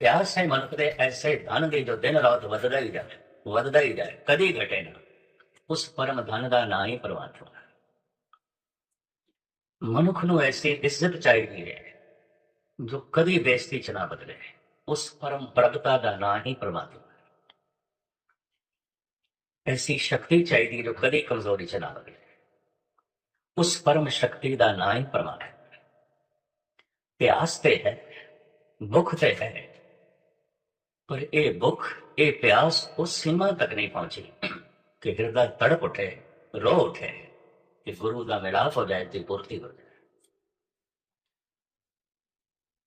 ਪਿਆਸ ਹੈ ਮਨੁੱਖ ਦੇ ਐਸੇ ਧਨ ਦੀ ਜੋ ਦਿਨ ਰਾਤ ਵਧਦਾ ਹੀ ਜਾਵੇ ਵੱਧਦਾ ਹੀ ਜਾਏ ਕਦੀ ਘਟੇ ਨਾ ਉਸ ਪਰਮ ਧਨ ਦਾ ਨਾਂ ਹੀ ਪਰਮਾਤਮਾ ਮਨੁੱਖ ਨੂੰ ਐਸੀ ਇੱਜ਼ਤ ਚਾਹੀਦੀ ਹੈ ਜੋ ਕਦੀ ਬੇਇੱਜ਼ਤੀ ਚ ਨਾ ਬਦਲੇ ਉਸ ਪਰਮ ਪ੍ਰਭਤਾ ਦਾ ਨਾਂ ਹੀ ਪਰਮਾਤਮਾ ਐਸੀ ਸ਼ਕਤੀ ਚਾਹੀਦੀ ਹੈ ਜੋ ਕਦੀ ਕਮਜ਼ੋਰੀ ਚ ਨਾ ਬਦਲੇ ਉਸ ਪਰਮ ਸ਼ਕਤੀ ਦਾ ਨਾਂ ਹੀ ਪਰਮਾਤਮਾ ਪਿਆਸ ਤੇ ਹੈ ਭੁੱਖ ਤੇ ਹੈ ਪਰ ਇਹ ਭੁੱਖ ਇਹ ਪਿਆਸ ਉਸ ਸੀਮਾ ਤੱਕ ਨਹੀਂ ਪਹੁੰਚੀ ਕਿ ਹਿਰਦਾ ਤੜਪ ਉਠੇ, ਰੋ ਉਠੇ ਕਿ ਗੁਰੂ ਦਾ ਮਿਲਾਪ ਹੋ ਜਾਏ ਤੇ ਪੂਰਤੀ ਹੋ ਜਾਏ।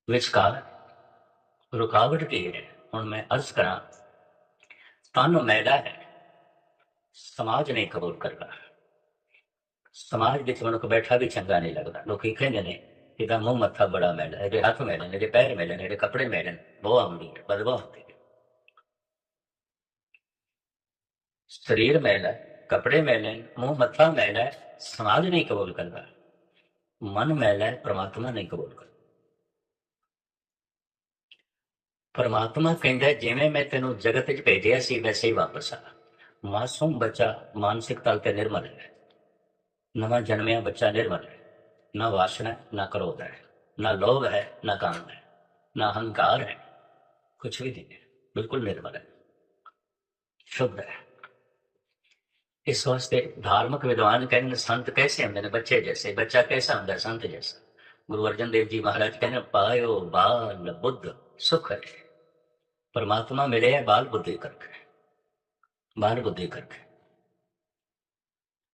ਵਿਚਕਾਰ ਰੁਕਾਵਟ ਕੀ ਹੈ? ਹੁਣ ਮੈਂ ਅਰਜ਼ ਕਰਾਂ, ਤਨ ਮੈਲਾ ਹੈ, ਸਮਾਜ ਨਹੀਂ ਕਬੂਲ ਕਰਦਾ। ਸਮਾਜ ਵਿੱਚ ਮਨੁੱਖ ਬੈਠਾ ਵੀ ਚੰਗਾ ਨਹੀਂ ਲੱਗਦਾ। ਲੋਕੀ ਕਹਿੰਦੇ ਨੇ, ਇਹਦਾ ਮੂੰਹ ਮੱਥਾ ਬੜਾ ਮੈਲਾ ਹੈ, ਇਹਦੇ ਹੱਥ ਮੈਲੇ ਨੇ, ਇਹਦੇ ਪੈਰ ਮੈਲੇ ਨੇ, ਇਹਦੇ ਕੱਪੜੇ ਮੈਲੇ ਨੇ, ਬਹੁਤ ਆਉਂਦੀ ਹੈ ਬਦਬੂ ਹੁੰਦੀ ਹੈ ਸਰੀਰ ਮੈਲਾ ਹੈ ਕੱਪੜੇ ਮੈਲੇ ਨੇ ਮੂੰਹ ਮੱਥਾ ਮੈਲਾ ਹੈ ਸਮਾਜ ਨਹੀਂ ਕਬੂਲ ਕਰਦਾ। ਮਨ ਮੈਲਾ ਹੈ ਪ੍ਰਮਾਤਮਾ ਨਹੀਂ ਕਬੂਲ ਕਰਦਾ। ਪਰਮਾਤਮਾ ਕਹਿੰਦਾ ਜਿਵੇਂ ਮੈਂ ਤੈਨੂੰ ਜਗਤ ਵਿੱਚ ਭੇਜਿਆ ਸੀ ਵੈਸੇ ਹੀ ਵਾਪਸ ਆ। ਮਾਸੂਮ ਬੱਚਾ ਮਾਨਸਿਕ ਤਲ ਤੇ ਨਿਰਮਲ ਹੈ। ਨਵਾਂ ਜਨਮਿਆ ਬੱਚਾ ਨਿਰਮਲ ਹੈ। ਨਾ ਵਾਸਨਾ ਹੈ, ਨਾ ਕ੍ਰੋਧ ਹੈ। ਨਾ ਲੋਭ ਹੈ ਨਾ ਕਾਮ ਹੈ। ਨਾ ਹੰਕਾਰ ਹੈ। ਕੁਛ ਵੀ ਨਹੀਂ ਹੈ। ਬਿਲਕੁਲ ਨਿਰਮਲ ਹੈ। ਸ਼ੁੱਧ ਹੈ। ਇਸ ਵਾਸਤੇ ਧਾਰਮਿਕ ਵਿਦਵਾਨ ਕਹਿੰਦੇ ਨੇ, ਸੰਤ ਕੈਸੇ ਹੁੰਦੇ ਨੇ? ਬੱਚੇ ਜੈਸੇ ਬੱਚਾ ਕੈਸਾ ਹੁੰਦਾ? ਹੈ? ਸੰਤ ਜੈਸਾ। ਗੁਰੂ ਅਰਜਨ ਦੇਵ ਜੀ ਮਹਾਰਾਜ ਕਹਿੰਦੇ ਨੇ, ਪਾਇਓ ਬਾਲ ਬੁੱਧ ਸੁਖ ਹੈ। ਪਰਮਾਤਮਾ ਮਿਲੇ ਹੈ ਬਾਲ ਬੁੱਧੀ ਕਰਕੇ ਬਾਲ ਬੁੱਧੀ ਕਰਕੇ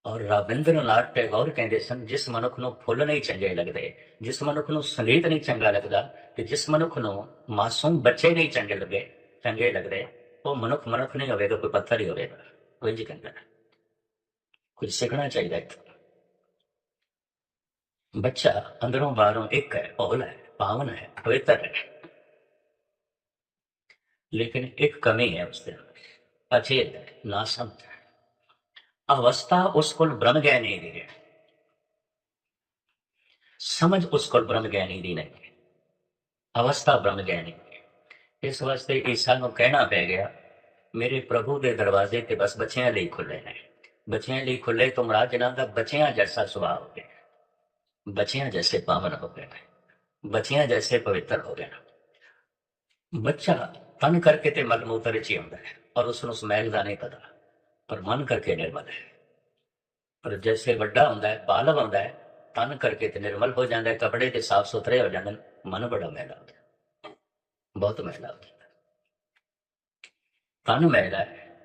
ਔਰ ਰਾਬਿੰਦਰਨਾਥ ਟੈਗੋਰ ਕਹਿੰਦੇ ਸਨ ਜਿਸ ਮਨੁੱਖ ਨੂੰ ਫੁੱਲ ਨਹੀਂ ਚੰਗੇ ਲੱਗਦੇ ਜਿਸ ਮਨੁੱਖ ਨੂੰ ਸੰਗੀਤ ਨਹੀਂ ਚੰਗਾ ਲੱਗਦਾ ਤੇ ਜਿਸ ਮਨੁੱਖ ਨੂੰ ਮਾਸੂਮ ਬੱਚੇ ਨਹੀਂ ਚੰਗੇ ਲੱਗੇ ਚੰਗੇ ਲੱਗਦੇ ਉਹ ਮਨੁੱਖ ਮਨੁੱਖ ਨਹੀਂ ਹੋਵੇਗਾ ਕੋਈ ਪੱਥਰ ਹੀ ਹੋਵੇਗਾ। ਕੋਈ ਜੀ ਕਹਿੰਦਾ ਹੈ। ਕੁਝ ਸਿੱਖਣਾ ਚਾਹੀਦਾ ਹੈ ਬੱਚਾ ਅੰਦਰੋਂ ਬਾਹਰੋਂ ਇੱਕ ਹੈ ਭੋਲਾ ਹੈ ਪਾਵਨ ਹੈ ਪਵਿੱਤਰ ਹੈ ਲੇਕਿਨ ਇੱਕ ਕਮੀ ਹੈ ਉਸ ਦੇ ਅੰਦਰ ਅਚੇਤ ਹੈ ਨਾਸਮਝ ਹੈ ਅਵਸਥਾ ਉਸ ਕੋਲ ਬ੍ਰਹਮ ਗਿਆਨੀ ਦੀ ਹੈ ਸਮਝ ਉਸ ਕੋਲ ਬ੍ਰਹਮ ਗਿਆਨੀ ਦੀ ਨਹੀਂ ਹੈ ਅਵਸਥਾ ਬ੍ਰਹਮ ਗਿਆਨੀ ਦੀ ਹੈ। ਇਸ ਵਾਸਤੇ ਈਸਾ ਨੂੰ ਕਹਿਣਾ ਪੈ ਗਿਆ ਮੇਰੇ ਪ੍ਰਭੂ ਦੇ ਦਰਵਾਜ਼ੇ ਤੇ ਬਸ ਬੱਚਿਆਂ ਲਈ ਖੁੱਲੇ ਨੇ ਬੱਚਿਆਂ ਲਈ ਖੁੱਲੇ ਤੋਂ ਮਰਾਜ ਜਨਾਂ ਦਾ ਬੱਚਿਆਂ ਜੈਸਾ ਸੁਭਾਅ ਹੋ ਗਿਆ। ਬੱਚਿਆਂ ਜੈਸੇ ਪਾਵਨ ਹੋ ਗਏ ਬੱਚਿਆਂ ਜੈਸੇ ਪਵਿੱਤਰ ਹੋ ਗਏ ਬੱਚਾ ਤਨ ਕਰਕੇ ਤੇ ਮਲ ਮੂਤਰ ਵਿੱਚ ਹੀ ਹੁੰਦਾ ਹੈ ਔਰ ਉਸ ਨੂੰ ਸਮੈਲ ਦਾ ਨਹੀਂ ਪਤਾ, ਪਰ ਮਨ ਕਰਕੇ ਨਿਰਮਲ ਹੈ। ਪਰ ਜੈਸੇ ਵੱਡਾ ਹੁੰਦਾ ਹੈ ਬਾਲਗ ਹੁੰਦਾ ਹੈ, ਤਨ ਕਰਕੇ ਤੇ ਨਿਰਮਲ ਹੋ ਜਾਂਦਾ ਹੈ, ਕਪੜੇ ਤੇ ਸਾਫ਼ ਸੁਥਰੇ ਹੋ ਜਾਂਦੇ ਮਨ ਬੜਾ ਮੈਲਾ ਹੁੰਦਾ ਹੈ। ਬਹੁਤ ਮੈਲਾ ਹੁੰਦਾ ਹੈ। ਤਨ ਮਹਿਲਾ ਹੈ,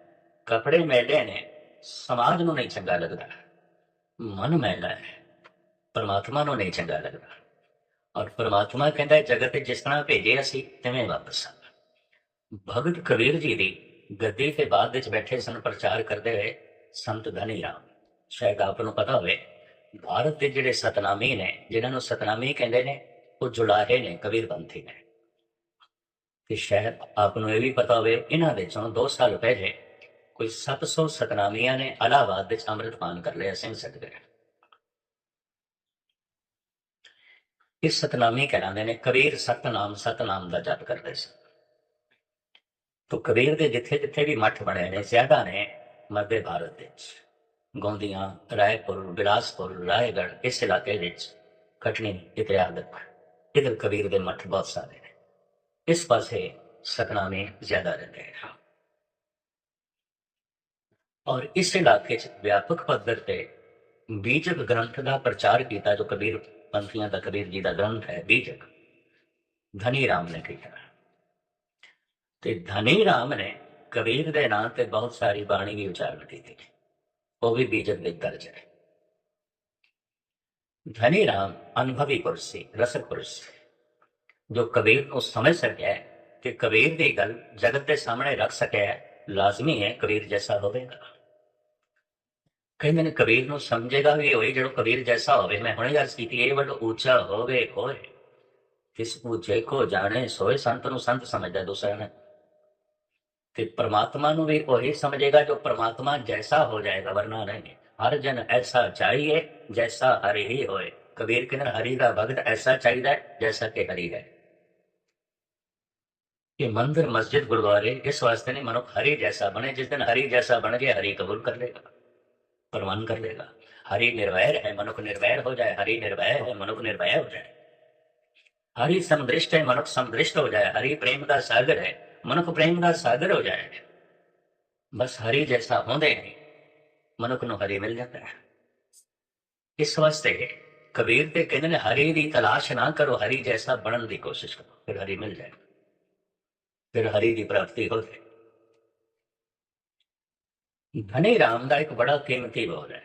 ਕਪੜੇ ਮੈਲੇ ਨੇ ਸਮਾਜ ਨੂੰ ਨਹੀਂ ਚੰਗਾ ਲੱਗਦਾ। ਮਨ ਮੈਲਾ ਹੈ। ਪਰਮਾਤਮਾ ਨੂੰ ਨਹੀਂ ਚੰਗਾ ਲੱਗਦਾ। ਔਰ ਪਰਮਾਤਮਾ ਕਹਿੰਦਾ ਜਗਤ ਤੇ ਜਿਸ ਤਰ੍ਹਾਂ ਭੇਜੇ ਅਸੀਂ, ਤਿਵੇਂ ਵਾਪਸ ਭਗਤ ਕਬੀਰ ਜੀ ਦੀ ਗੱਦੀ ਤੇ ਬਾਅਦ ਵਿੱਚ ਬੈਠੇ ਸਨ, ਪ੍ਰਚਾਰ ਕਰਦੇ ਹੋਏ, ਸੰਤ ਧਨੀ ਰਾਮ। ਸ਼ਾਇਦ ਆਪ ਨੂੰ ਪਤਾ ਹੋਵੇ, ਭਾਰਤ ਦੇ ਜਿਹੜੇ ਸਤਨਾਮੀ ਨੇ, ਜਿਨ੍ਹਾਂ ਨੂੰ ਸਤਨਾਮੀ ਕਹਿੰਦੇ ਨੇ, ਉਹ ਜੁਲਾਹੇ ਨੇ, ਕਬੀਰ ਪੰਥੀ ਨੇ। ਤੇ ਸ਼ਾਇਦ ਆਪ ਨੂੰ ਇਹ ਵੀ ਪਤਾ ਹੋਵੇ, ਇਹਨਾਂ ਦੇ ਚੋਂ 2 ਸਾਲ ਪਹਿਲੇ ਕੋਈ 700 ਸਤਨਾਮੀਆਂ ਨੇ ਅਲਾਹਾਬਾਦ ਵਿੱਚ ਅੰਮ੍ਰਿਤਪਾਨ ਕਰ ਲਿਆ, ਸਿੰਘ ਸਦਗੁਰ ਇਸ ਸਤਨਾਮੀ ਕਹਿੰਦੇ ਨੇ ਕਬੀਰ ਸਤਨਾਮ ਸਤਨਾਮ ਦਾ ਜਪ ਕਰਦੇ ਸੀ। ਤੋ ਕਬੀਰ ਦੇ ਜਿੱਥੇ ਜਿੱਥੇ ਵੀ ਮੱਠ ਬਣੇ ਨੇ, ਜ਼ਿਆਦਾ ਨੇ ਮੱਧ ਭਾਰਤ ਵਿੱਚ। ਗੋਂਦੀਆਂ, ਰਾਏਪੁਰ, ਬਿਲਾਸਪੁਰ ਰਾਏਗੜ ਇਸ ਇਲਾਕੇ ਵਿੱਚ ਕਟਨੀ ਇਤਿਆਦਕ ਇਧਰ ਕਬੀਰ ਦੇ ਮੱਠ ਬਹੁਤ ਸਾਰੇ ਨੇ। ਇਸ ਪਾਸੇ ਸਤਨਾਮੀ ਜ਼ਿਆਦਾ ਰਹਿੰਦੇ ਹਨ ਔਰ ਇਸ ਇਲਾਕੇ 'ਚ ਵਿਆਪਕ ਪੱਧਰ ਤੇ ਬੀਜਕ ਗ੍ਰੰਥ ਦਾ ਪ੍ਰਚਾਰ ਕੀਤਾ ਜੋ ਕਬੀਰ ਪੰਥੀਆਂ ਦਾ ਕਬੀਰ ਜੀ ਦਾ ਗ੍ਰੰਥ ਹੈ ਬੀਜਕ ਧਨੀ ਰਾਮ ਨੇ ਕੀਤਾ ਤੇ ਧਨੀ ਰਾਮ ਨੇ ਕਬੀਰ ਦੇ ਨਾਂ ਤੇ ਬਹੁਤ ਸਾਰੀ ਬਾਣੀ ਵੀ ਉਚਾਰਨ ਕੀਤੀ ਉਹ ਵੀ ਬੀਜਕ ਦੇ ਦਰਜ ਹੈ ਧਨੀ ਰਾਮ ਅਨੁਭਵੀ ਪੁਰਸ਼ ਸੀ ਰਸਕ ਪੁਰਸ਼ ਸੀ ਜੋ ਕਬੀਰ ਨੂੰ ਸਮਝ ਸਕਿਆ ਹੈ ਕਿ ਕਬੀਰ ਦੀ ਗੱਲ ਜਗਤ ਦੇ ਸਾਹਮਣੇ ਰੱਖ ਸਕਿਆ ਹੈ ਲਾਜ਼ਮੀ ਹੈ ਕਬੀਰ ਜੈਸਾ ਹੋਵੇਗਾ ਕਹਿੰਦੇ ਨੇ ਕਬੀਰ ਨੂੰ ਸਮਝੇਗਾ ਵੀ ਹੋਈ ਜਦੋਂ ਕਬੀਰ ਜੈਸਾ ਹੋਵੇ, ਮੈਂ ਹੁਣੇ ਗੱਲ ਕੀਤੀ, ਇਹ ਵੱਡ ਉੱਚਾ ਹੋਵੇ ਹੋਏ ਕਿਸ ਉੱਚੇ ਕੋ ਜਾਣੇ, ਸੋਏ ਸੰਤ ਨੂੰ ਸੰਤ ਸਮਝਦਾ ਦੂਸਰਾ ਨੇ। ਤੇ ਪ੍ਰਮਾਤਮਾ ਨੂੰ ਵੀ ਉਹੀ ਸਮਝੇਗਾ ਜੋ ਪ੍ਰਮਾਤਮਾ ਜੈਸਾ ਹੋ ਜਾਏਗਾ, ਵਰਨਾ ਨਹੀਂ। ਹਰ ਜਨ ਐਸਾ ਚਾਹੀਏ ਜੈਸਾ ਹਰਿ ਹੀ ਹੋਏ। ਕਬੀਰ ਕਹਿੰਦਾ, ਹਰੀ ਦਾ ਭਗਤ ਐਸਾ ਚਾਹੀਦਾ ਜੈਸਾ ਕਿ ਹਰੀ ਹੈ। ਕਿ ਮੰਦਿਰ, ਮਸਜਿਦ, ਗੁਰਦੁਆਰੇ, ਇਸ ਵਾਸਤੇ ਨਹੀਂ, ਮਨੁੱਖ ਹਰੀ ਜੈਸਾ ਬਣੇ, ਜਿਸ ਦਿਨ ਹਰੀ ਜੈਸਾ ਬਣ ਗਿਆ ਹਰੀ ਕਬੂਲ ਕਰ ਲੇਗਾ ਪ੍ਰਵਾਨ ਕਰ ਲੇਗਾ हरि निर्वैर है मनुष्य निर्वैर हो जाए हरि निर्भय है मनुष्य निर्भय हो जाए हरि समदृष्ट है मनुष्य समदृष्ट हो जाए हरि प्रेम का सागर है मनुष्य प्रेम का सागर हो जाए बस हरि जैसा होंदे ही मनुष्य ਨੂੰ ਹਰੀ ਮਿਲ ਜਾਂਦਾ ਹੈ ਇਸ ਵਾਸਤੇ ਕਬੀਰ ਤੇ ਕਹਿੰਦੇ ਨੇ ਹਰੀ ਦੀ ਤਲਾਸ਼ ਨਾ ਕਰੋ ਹਰੀ ਜੈਸਾ ਬਣਨ ਦੀ ਕੋਸ਼ਿਸ਼ ਕਰੋ ਫਿਰ ਹਰੀ ਮਿਲ ਜਾਏ ਫਿਰ ਹਰੀ ਦੀ ਪ੍ਰਾਪਤੀ ਹੋ ਜਾਏ ਧਨੀ ਰਾਮ ਦਾ ਇੱਕ ਬੜਾ ਕੀਮਤੀ ਬੋਲ ਹੈ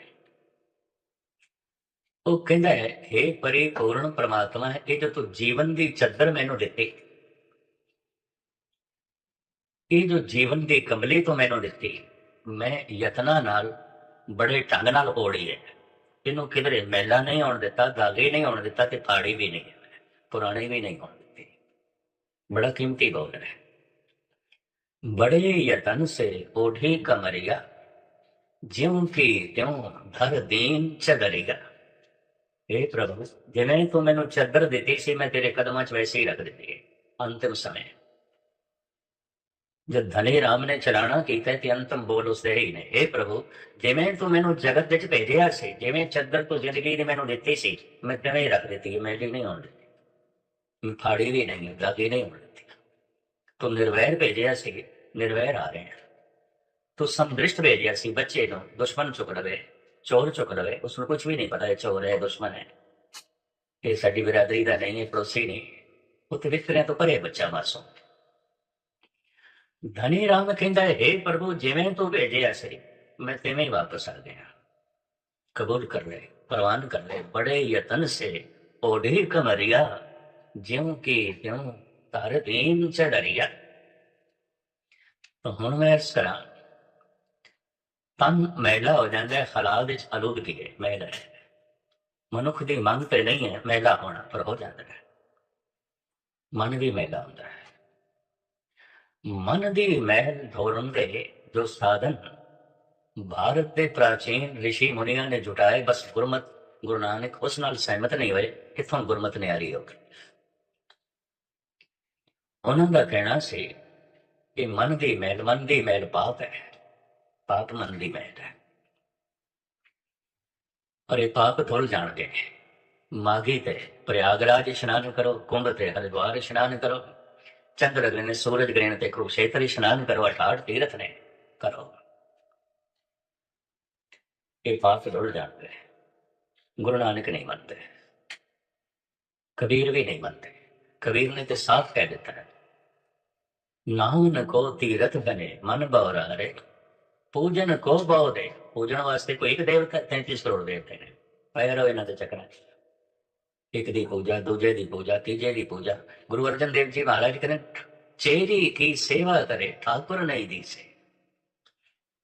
ਉਹ ਕਹਿੰਦਾ ਹੈ हे ਪਰਿਪੂਰਨ ਪ੍ਰਮਾਤਮਾ ਇਹ ਜੋ ਤੂੰ ਜੀਵਨ ਦੀ ਚੱਦਰ ਮੈਨੂੰ ਦਿੱਤੀ ਇਹ ਜੋ ਜੀਵਨ ਦੀ ਕਮਲੀ ਤੋਂ ਮੈਨੂੰ ਦਿੱਤੀ ਮੈਂ ਯਤਨਾ ਨਾਲ ਬੜੇ ਢੰਗ ਨਾਲ ਓੜੀ ਹੈ ਇਹਨੂੰ ਕਿਧਰੇ ਮੈਲਾ ਨਹੀਂ ਆਉਣ ਦਿੱਤਾ ਦਾਗੇ ਨਹੀਂ ਆਉਣ ਦਿੱਤਾ ਤੇ ਪਾੜੀ ਵੀ ਨਹੀਂ ਪੁਰਾਣੇ ਵੀ ਨਹੀਂ ਆਉਣ ਦਿੱਤੇ ਬੜਾ ਕੀਮਤੀ ਬੋਲ ਹੈ ਬੜੇ ਯਤਨ ਸੇ ਓਢੀ ਕਮਰਿਆ ਜਿਉਂ ਕੀ ਤਿਉਂ ਧਰ ਦੀਨ ਚਦਰਿਆ हे ਪ੍ਰਭੂ, ਜਿਵੇਂ ਤੂੰ ਮੈਨੂੰ ਚੱਦਰ ਦਿੱਤੀ ਸੀ, ਮੈਂ ਤੇਰੇ ਕਦਮਾਂ 'ਚ ਵੈਸੇ ਹੀ ਰੱਖ ਦਿੱਤੀ ਹੈ। ਅੰਤਿਮ ਸਮੇਂ। ਜਦ ਧਨੇ ਰਾਮ ਨੇ ਚਲਾਣਾ ਕੀਤਾ ਤੇ ਅੰਤਮ ਬੋਲ ਉਸਦੇ ਹੀ ਨੇ। हे ਪ੍ਰਭੂ, ਜਿਵੇਂ ਤੂੰ ਮੈਨੂੰ ਜਗਤ ਵਿੱਚ ਭੇਜਿਆ ਸੀ, ਜਿਵੇਂ ਚੱਦਰ ਤੂੰ ਜ਼ਿੰਦਗੀ ਨੇ ਮੈਨੂੰ ਦਿੱਤੀ ਸੀ, ਮੈਂ ਤਿਵੇਂ ਹੀ ਰੱਖ ਦਿੱਤੀ ਮੈਂ ਮੈਲੀ ਨਹੀਂ ਹੋਣ ਦਿੱਤੀ। ਫਾੜੀ ਵੀ ਨਹੀਂ, ਦਾਗੀ ਨਹੀਂ ਹੋਣ ਦਿੱਤੀ। ਤੂੰ ਨਿਰਵੈਰ ਭੇਜਿਆ ਸੀ, ਨਿਰਵੈਰ ਆ ਰਹੇ ਹਾਂ ਤੂੰ ਸਮਦ੍ਰਿਸ਼ਟ ਭੇਜਿਆ ਸੀ ਬੱਚੇ ਨੂੰ ਦੁਸ਼ਮਣ ਚੁੱਕ ਲਵੇ ਚੋਰ ਚੁੱਕ ਲਵੇ ਉਸ ਨੂੰ ਕੁਝ ਵੀ ਨਹੀਂ ਪਤਾ ਹੈ ਚੋਰ ਹੈ ਦੁਸ਼ਮਣ ਹੈ ਇਹ ਸਾਡੀ ਬਰਾਦਰੀ ਦਾ ਨਹੀਂ ਹੈ ਪੜੋਸੀ ਨਹੀਂ ਉਹ ਤੇ ਤੋਂ ਪਰੇ ਬੱਚਾ ਮਾਸੂਮ ਧਨੀ ਰਾਮ ਕਹਿੰਦਾ ਹੈ ਪ੍ਰਭੂ ਜਿਵੇਂ ਤੂੰ ਭੇਜਿਆ ਸੀ ਮੈਂ ਤਿਵੇਂ ਹੀ ਵਾਪਸ ਆ ਗਿਆ ਕਬੂਲ ਕਰ ਲੈ ਪ੍ਰਵਾਨ ਕਰ ਲੈ ਬੜੇ ਯਤਨ ਸੇ ਓਢੀ ਕਮਰਿਆ ਜਿਉਂ ਕਿ ਤਿਉਂ ਤਾਰ ਦੀਨ ਚੜਰਿਆ ਤਾਂ ਹੁਣ ਮੈਂ ਇਸ ਤਰ੍ਹਾਂ ਤਨ ਮੈਲਾ ਹੋ ਜਾਂਦਾ ਹੈ ਖਲਾ ਵਿੱਚ ਆਲੂਦਗੀ ਹੈ ਮੈਲਾ ਮਨੁੱਖ ਦੀ ਮੰਗ ਤੇ ਨਹੀਂ ਹੈ ਮੈਲਾ ਹੋਣਾ ਪਰ ਹੋ ਜਾਂਦਾ ਹੈ ਮਨ ਵੀ ਮੈਲਾ ਹੁੰਦਾ ਹੈ ਮਨ ਦੀ ਮਹਿਲ ਧੋਰਨ ਦੇ ਜੋ ਸਾਧਨ ਭਾਰਤ ਦੇ ਪ੍ਰਾਚੀਨ ઋષਿ ਮੁਨੀਆਂ ਨੇ ਜੁਟਾਏ ਬਸ ਗੁਰਮਤ ਗੁਰੂ ਨਾਨਕ ਉਸ ਨਾਲ ਸਹਿਮਤ ਨਹੀਂ ਹੋਏ ਕਿਥੋਂ ਗੁਰਮਤ ਨੇ ਆਰੀ ਹੋ ਗਈ ਉਹਨਾਂ ਦਾ ਕਹਿਣਾ ਸੀ ਕਿ ਮਨ ਦੀ ਮਹਿਲ ਮਨ ਦੀ ਮਹਿਲ ਪਾਪ ਹੈ ਪਾਪ ਮਨ ਦੀ ਮਹਿਲ ਹੈ। ਔਰ ਇਹ ਪਾਪ ਧੁਲ ਜਾਣਗੇ। ਮਾਗੀ ਤੇ ਪ੍ਰਯਾਗਰਾਜ ਇਸ਼ਨਾਨ ਕਰੋ, ਕੁੰਭ ਤੇ ਹਰਿਦੁਆਰ ਇਸ਼ਨਾਨ ਕਰੋ, ਚੰਦਰ ਗ੍ਰਹਿਣ, ਸੂਰਜ ਗ੍ਰਹਿਣ ਤੇ ਕੁਰੂਕਸ਼ੇਤਰ ਇਸ਼ਨਾਨ ਕਰੋ ਅਠਾੜ ਤੀਰਥ ਨੇ, ਕਰੋ। ਇਹ ਪਾਪ ਧੁਲ ਜਾਣਗੇ। ਗੁਰੂ ਨਾਨਕ ਨਹੀਂ ਮੰਨਦੇ। ਕਬੀਰ ਵੀ ਨਹੀਂ ਮੰਨਦੇ। ਕਬੀਰ ਨੇ ਤੇ ਸਾਫ਼ ਕਹਿ ਦਿੱਤਾ ਹੈ। ਨਾਮ ਕੋ ਤੀਰਥ ਬਨੇ, ਮਨ ਬਵਰਾਰੇ ਪੂਜਨ ਕੋ ਬਹੁ ਦੇ ਪੂਜਣ ਵਾਸਤੇ ਕੋਈ ਇੱਕ ਦੇਵਤਾ 33 ਕਰੋੜ ਦੇਵਤੇ ਨੇ ਪੈਰੋ ਇਹਨਾਂ ਦੇ ਚੱਕਰਾਂ 'ਚ ਇੱਕ ਦੀ ਪੂਜਾ ਦੂਜੇ ਦੀ ਪੂਜਾ ਤੀਜੇ ਦੀ ਪੂਜਾ ਗੁਰੂ ਅਰਜਨ ਦੇਵ ਜੀ ਮਹਾਰਾਜ ਕਹਿੰਦੇ ਚੇਰੀ ਕੀ ਸੇਵਾ ਕਰੇ ਠਾਕੁਰ ਨਹੀਂ ਦੀਸੇ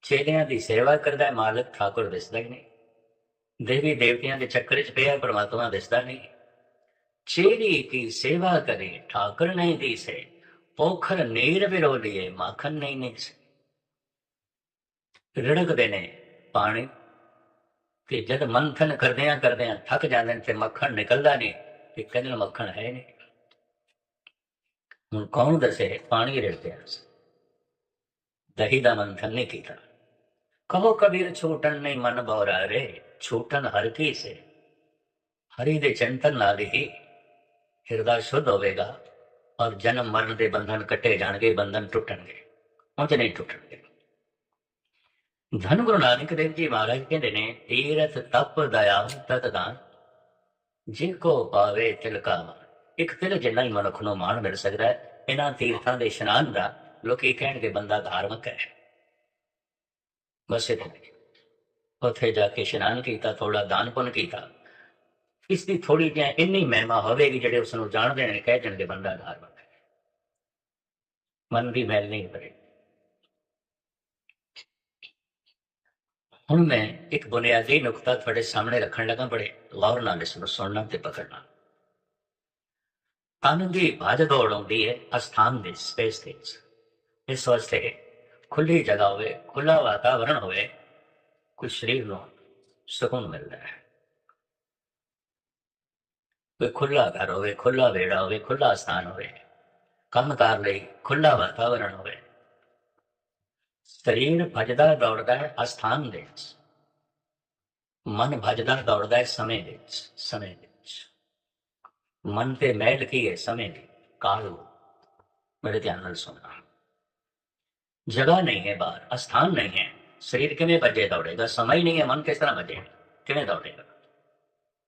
ਚੇਲਿਆਂ ਦੀ ਸੇਵਾ ਕਰਦਾ ਮਾਲਕ ਠਾਕੁਰ ਦਿਸਦਾ ਹੀ ਨਹੀਂ ਦੇਵੀ ਦੇਵਤਿਆਂ ਦੇ ਚੱਕਰ 'ਚ ਪਿਆ ਪਰਮਾਤਮਾ ਦਿਸਦਾ ਨਹੀਂ ਚੇਰੀ ਕੀ ਸੇਵਾ ਕਰੇ ਠਾਕੁਰ ਨਹੀਂ ਦੀਸੇ ਪੋਖਰ ਨੀਰ ਵਿਰੋਧੀਏ ਮਾਖਨ ਨਹੀਂ ਨੀਸੇ ਰਿੜਕਦੇ ਨੇ ਪਾਣੀ। ਤੇ ਜਦ ਮੰਥਨ ਕਰਦਿਆਂ ਕਰਦਿਆਂ ਥੱਕ ਜਾਂਦੇ ਨੇ ਤੇ ਮੱਖਣ ਨਿਕਲਦਾ ਨਹੀਂ, ਤੇ ਕਹਿੰਦੇ ਮੱਖਣ ਹੈ ਨਹੀਂ। ਹੁਣ ਕੌਣ ਦੱਸੇ ਪਾਣੀ ਰਿੜਕਿਆ ਦਹੀਂ ਦਾ ਮੰਥਨ ਨਹੀਂ ਕੀਤਾ। ਕਹੋ ਕਬੀਰ ਛੂਟਣ ਨਹੀਂ ਮਨ ਬੌਰਾ ਰੇ, ਛੋਟਣ ਹਰ ਕੀ ਸੇ। ਹਰੀ ਦੇ ਚਿੰਤਨ ਨਾਲ ਹੀ ਹਿਰਦਾ ਸ਼ੁੱਧ ਹੋਵੇਗਾ, ਔਰ ਜਨਮ ਮਰਨ ਦੇ ਬੰਧਨ ਕੱਟੇ ਜਾਣਗੇ, ਬੰਧਨ ਟੁੱਟਣਗੇ। ਉਂਝ ਨਹੀਂ ਟੁੱਟਣਗੇ। ਧੰਨ ਗੁਰੂ ਨਾਨਕ ਦੇਵ ਜੀ ਮਹਾਰਾਜ ਕਹਿੰਦੇ ਨੇ ਤੀਰਥ ਤਪ ਦਇਆ ਤਤ ਦਾਨ ਜਿਨ ਕੋ ਪਾਵੇ ਤਿਲਕਾ ਇੱਕ ਤਿਲ ਜਿੰਨਾ ਹੀ ਮਨੁੱਖ ਨੂੰ ਮਾਣ ਮਿਲ ਸਕਦਾ ਹੈ ਇਹਨਾਂ ਤੀਰਥਾਂ ਦੇ ਇਸ਼ਨਾਨ ਦਾ ਲੋਕੀ ਕਹਿਣਗੇ ਬੰਦਾ ਧਾਰਮਿਕ ਹੈ ਬਸ ਇਹ ਉੱਥੇ ਜਾ ਕੇ ਇਸ਼ਨਾਨ ਕੀਤਾ ਥੋੜਾ ਦਾਨ ਪੁੰਨ ਕੀਤਾ ਇਸ ਦੀ ਥੋੜੀ ਜਿਹੀ ਇੰਨੀ ਮਹਿਮਾ ਹੋਵੇਗੀ ਜਿਹੜੇ ਉਸ ਨੂੰ ਜਾਣਦੇ ਨੇ ਕਹਿ ਜਾਣਗੇ ਬੰਦਾ ਧਾਰਮਿਕ ਹੈ ਮਨ ਦੀ ਮੈਲ ਨਹੀਂ ਕਰੇ ਹੁਣ ਮੈਂ ਇੱਕ ਬੁਨਿਆਦੀ ਨੁਕਤਾ ਤੁਹਾਡੇ ਸਾਹਮਣੇ ਰੱਖਣ ਲੱਗਾ, ਬੜੇ ਗੌਰ ਨਾਲ ਇਸ ਨੂੰ ਸੁਣਨਾ ਤੇ ਪਕੜਨਾ ਤਨ ਦੀ ਭੱਜ ਦੌੜ ਆਉਂਦੀ ਹੈ ਅਸਥਾਨ ਦੇ ਸਪੇਸ ਦੇ ਵਿੱਚ। ਇਸ ਵਾਸਤੇ ਖੁੱਲੀ ਜਗ੍ਹਾ ਹੋਵੇ ਖੁੱਲਾ ਵਾਤਾਵਰਣ ਹੋਵੇ, ਕੋਈ ਸਰੀਰ ਨੂੰ ਸਕੂਨ ਮਿਲਦਾ ਹੈ ਕੋਈ ਖੁੱਲਾ ਘਰ ਹੋਵੇ ਖੁੱਲਾ ਵੇੜਾ ਹੋਵੇ ਖੁੱਲਾ ਸਥਾਨ ਹੋਵੇ, ਕੰਮਕਾਰ ਲਈ ਖੁੱਲਾ ਵਾਤਾਵਰਣ ਹੋਵੇ ਸਰੀਰ ਭਜਦਾ ਦੌੜਦਾ ਹੈ ਅਸਥਾਨ ਦੇ ਵਿੱਚ ਮਨ ਭਜਦਾ ਦੌੜਦਾ ਹੈ ਸਮੇਂ ਦੇ ਵਿੱਚ ਸਮੇਂ ਦੇ ਵਿੱਚ ਮਨ ਤੇ ਮੈਲ ਕੀ ਹੈ ਸਮੇਂ ਦੀ ਕਾਲ ਮੇਰੇ ਧਿਆਨ ਨਾਲ ਸੁਣਨਾ ਜਗ੍ਹਾ ਨਹੀਂ ਹੈ ਬਾਹਰ ਅਸਥਾਨ ਨਹੀਂ ਹੈ ਸਰੀਰ ਕਿਵੇਂ ਭੱਜੇ ਦੌੜੇਗਾ ਸਮਾਂ ਹੀ ਨਹੀਂ ਹੈ ਮਨ ਕਿਸ ਤਰ੍ਹਾਂ ਭੱਜੇ ਕਿਵੇਂ ਦੌੜੇਗਾ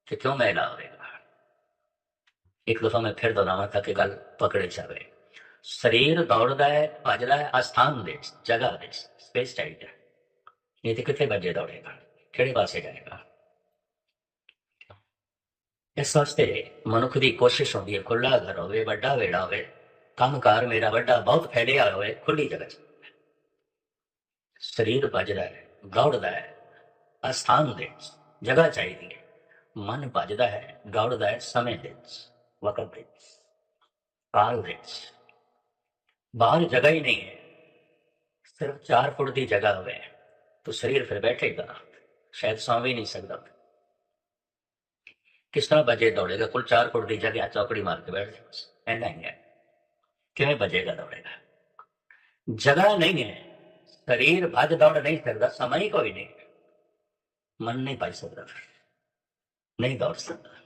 ਤੇ ਕਿਉਂ ਮੈਲਾ ਹੋਵੇਗਾ ਇੱਕ ਦਫਾ ਮੈਂ ਸਰੀਰ ਦੌੜਦਾ ਹੈ, ਭੱਜਦਾ ਹੈ ਅਸਥਾਨ ਦੇ ਜਗ੍ਹਾ ਦੇ ਸਪੇਸ ਟਾਈਟ ਹੈ ਨਹੀਂ ਤੇ ਕਿੱਥੇ ਭੱਜੇ ਦੌੜੇਗਾ? ਕਿਹੜੇ ਪਾਸੇ ਜਾਏਗਾ? ਇਸ ਵਾਸਤੇ ਮਨੁੱਖ ਦੀ ਕੋਸ਼ਿਸ਼ ਹੁੰਦੀ ਹੈ ਖੁੱਲਾ ਘਰ ਹੋਵੇ, ਵੱਡਾ ਵੇੜਾ ਹੋਵੇ, ਕੰਮਕਾਰ ਮੇਰਾ ਵੱਡਾ, ਬਹੁਤ ਫੈਲਿਆ ਹੋਵੇ ਖੁੱਲੀ ਜਗ੍ਹਾ ਸਰੀਰ ਭੱਜਦਾ ਹੈ, ਦੌੜਦਾ ਹੈ ਅਸਥਾਨ ਦੇ ਵਿੱਚ, ਜਗ੍ਹਾ ਚਾਹੀਦੀ ਹੈ। ਮਨ ਭੱਜਦਾ ਹੈ, ਦੌੜਦਾ ਹੈ ਸਮੇਂ ਦੇ ਵਿੱਚ, ਵਕਤ ਦੇ ਵਿੱਚ, ਕਾਲ ਦੇ ਵਿੱਚ। ਬਾਹਰ ਜਗ੍ਹਾ ਹੀ ਨਹੀਂ ਹੈ। ਸਿਰਫ 4 ਫੁੱਟ ਦੀ ਜਗ੍ਹਾ ਹੋਵੇ। ਤਾਂ ਸਰੀਰ ਫਿਰ ਬੈਠੇਗਾ। ਸ਼ਾਇਦ ਸੌਂ ਵੀ ਨਹੀਂ ਸਕਦਾ। ਕਿਸ ਤਰ੍ਹਾਂ ਬਜੇ ਦੌੜੇਗਾ? ਕੁਲ 4 ਫੁੱਟ ਦੀ ਜਗ੍ਹਾ ਚੌਕੜੀ ਮਾਰ ਕੇ ਬੈਠ ਜਾਏਗਾ ਐਨਾ ਹੀ ਹੈ। ਕਿਵੇਂ ਬਜੇਗਾ ਦੌੜੇਗਾ? ਜਗ੍ਹਾ ਨਹੀਂ ਹੈ। ਸਰੀਰ ਭੱਜ ਦੌੜ ਨਹੀਂ ਸਕਦਾ, ਸਮਾਂ ਹੀ ਕੋਈ ਨਹੀਂ। ਮਨ ਨਹੀਂ ਭੱਜ ਸਕਦਾ। ਫਿਰ। ਨਹੀਂ ਦੌੜ ਸਕਦਾ।